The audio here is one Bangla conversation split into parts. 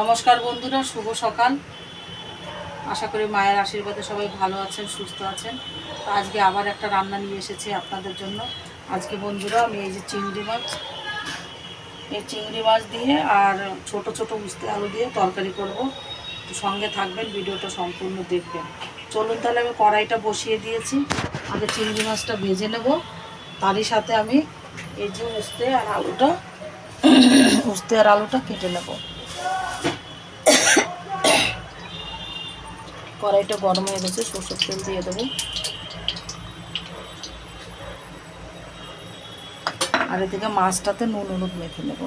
নমস্কার বন্ধুরা, শুভ সকাল। আশা করি মায়ের আশীর্বাদে সবাই ভালো আছেন, সুস্থ আছেন। তো আজকে আবার একটা রান্না নিয়ে এসেছি আপনাদের জন্য। আজকে বন্ধুরা, আমি এই যে চিংড়ি মাছ, এই চিংড়ি মাছ দিয়ে আর ছোট ছোট উস্তে আলু দিয়ে তরকারি করব। তো সঙ্গে থাকবেন, ভিডিওটা সম্পূর্ণ দেখবেন। চলুন তাহলে আমি কড়াইটা বসিয়ে দিয়েছি। আগে চিংড়ি মাছটা ভেজে নেব। তারই সাথে আমি এই যে উস্তে আর আলুটা, উস্তে আর আলুটা কেটে নেব। কড়াইটা গরম হয়ে গেছে, সরষের তেল দিয়ে দেবো। আর এদিকে মাছটাতে নুন, হলুদ মেখে নেব।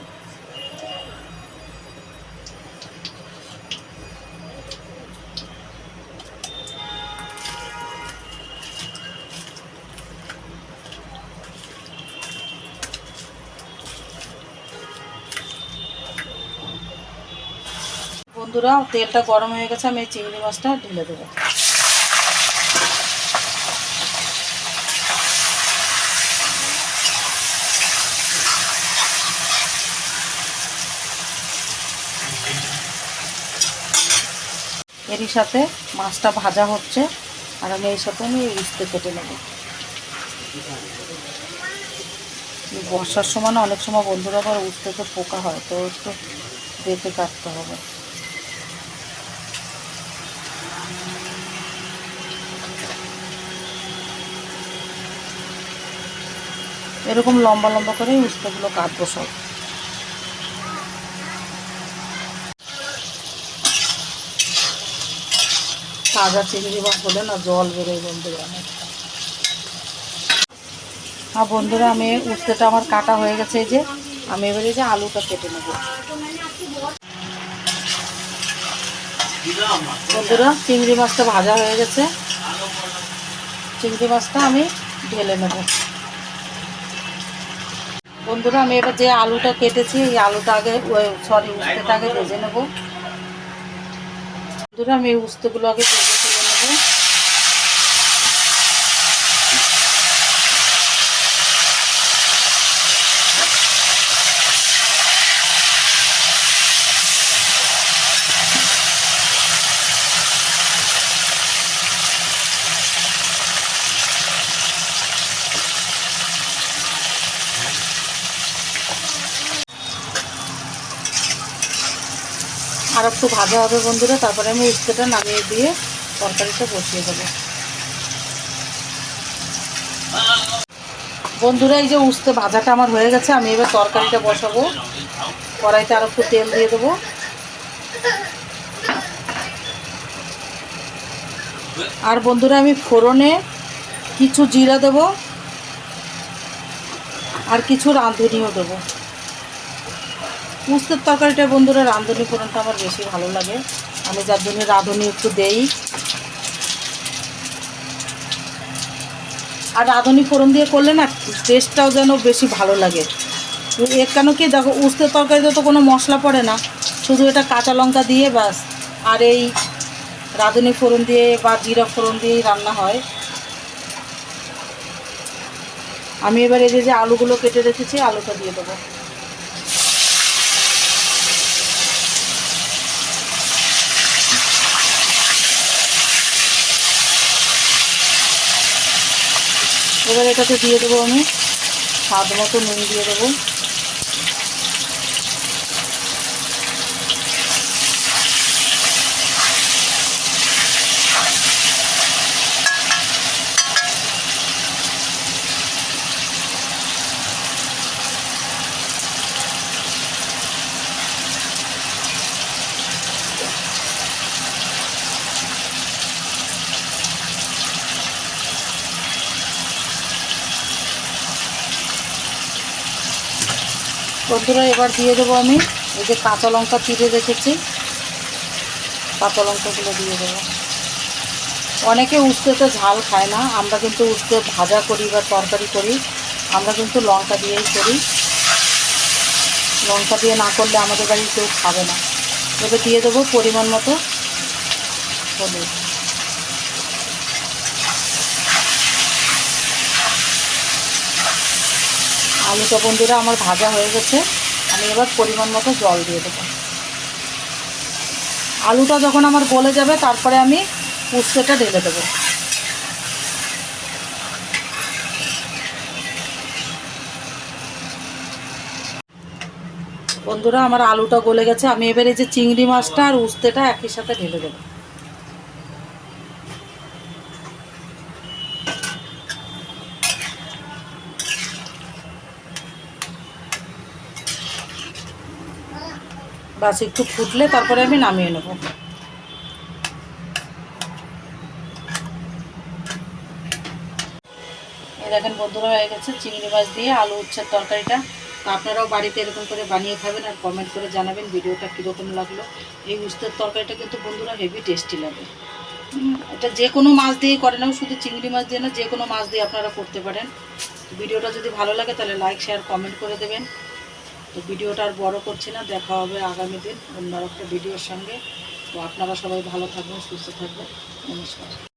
বন্ধুরা, তেলটা গরম হয়ে গেছে, আমি এই চিংড়ি মাছটা ঢেলে দেবো। এরই সাথে মাছটা ভাজা হচ্ছে, আর আমি এই সাথে আমি উস্তে কেটে নেব। বর্ষার সময় অনেক সময় বন্ধুরা আবার উস্তেতে পোকা হয়, তো একটু দেখে কাটতে হবে। এরকম লম্বা লম্বা করে উস্তাগুলো কাটবো সব। তাজা চিংড়ি মাছ হলে না জল বেরোয় বন্ধুরা হ্যাঁ বন্ধুরা, আমি উস্তেটা আমার কাটা হয়ে গেছে এই যে, আমি এবারে যে আলুটা কেটে নেব। বন্ধুরা, চিংড়ি মাছটা ভাজা হয়ে গেছে। চিংড়ি মাছটা আমি ঢেলে নেব। বন্ধুরা, আমি এবার যে আলুটা কেটেছি, এই আলুটা আগে সরি উস্তেটা আগে ভেজে নেব। বন্ধুরা, আমি উস্তেগুলো আগে ভেজে তুলে নেব আর একটু ভাজা হবে বন্ধুরা, তারপরে আমি উস্তেটা নামিয়ে দিয়ে তরকারিটা বসিয়ে দেবো। বন্ধুরা, এই যে উস্তে ভাজাটা আমার হয়ে গেছে, আমি এবার তরকারিটা বসাবো। কড়াইতে আর একটু তেল দিয়ে দেবো। আর বন্ধুরা, আমি ফোড়নে কিছু জিরা দেব আর কিছু রাঁধুনিও দেবো। উস্তের তরকারিটা বন্ধুরা রাঁধুনি ফোড়নটা আমার বেশি ভালো লাগে। আমি যার জন্য রাঁধুনি একটু দেই। আর রাঁধুনি ফোড়ন দিয়ে করলে না টেস্টটাও যেন বেশি ভালো লাগে। এর কেন কি দেখো, উস্তের তরকারিতে তো কোনো মশলা পড়ে না। শুধু এটা কাঁচা লঙ্কা দিয়ে ব্যাস। আর এই রাঁধুনি ফোড়ন দিয়ে বা জিরা ফোড়ন দিয়েই রান্না হয়। আমি এবার এই যে আলুগুলো কেটে রেখেছি, আলুটা দিয়ে দেবো। এবার এটাতে দিয়ে দেবো আমি স্বাদ মতো নুন দিয়ে দেবো। বন্ধুরা, এবার দিয়ে দেবো আমি এই যে কাঁচা লঙ্কা চিড়ে রেখেছি। কাঁচা লঙ্কাগুলো দিয়ে দেবো। অনেকে উস্তেতে ঝাল খায় না, আমরা কিন্তু উস্তে ভাজা করি বা তরকারি করি, আমরা কিন্তু লঙ্কা দিয়েই করি। লঙ্কা দিয়ে না করলে আমাদের বাড়ি কেউ খাবে না। এবার দিয়ে দেবো পরিমাণ মতো হলুদ। আলুটা বন্ধুরা, আমার ভাজা হয়ে গেছে। আমি এবার পরিমাণ মতো জল দিয়ে দেবো। আলুটা যখন আমার গলে যাবে, তারপরে আমি উস্তেটা ঢেলে দেবো। বন্ধুরা, আমার আলুটা গলে গেছে। আমি এবার এই যে চিংড়ি মাছটা আর উস্তেটা একই সাথে ঢেলে দেবো। বাস একটু ফুটলে তারপরে আমি নামিয়ে নেব। দেখেন বন্ধুরা, হয়ে গেছে চিংড়ি মাছ দিয়ে আলু উচ্ছের তরকারিটা। আপনারাও বাড়িতে এরকম করে বানিয়ে খাবেন আর কমেন্ট করে জানাবেন ভিডিওটা কীরকম লাগল। এই উস্তের তরকারিটা কিন্তু বন্ধুরা হেভি টেস্টি লাগে। এটা যে কোনো মাছ দিয়েই করে না শুধু চিংড়ি মাছ দিয়ে না, যে কোনো মাছ দিয়ে আপনারা করতে পারেন। ভিডিওটা যদি ভালো লাগে তাহলে লাইক শেয়ার কমেন্ট করে দেবেন। তো ভিডিওটা আর বড়ো করছি না, দেখা হবে আগামী দিন অন্য একটা ভিডিওর সঙ্গে। তো আপনারা সবাই ভালো থাকবেন, সুস্থ থাকবেন। নমস্কার।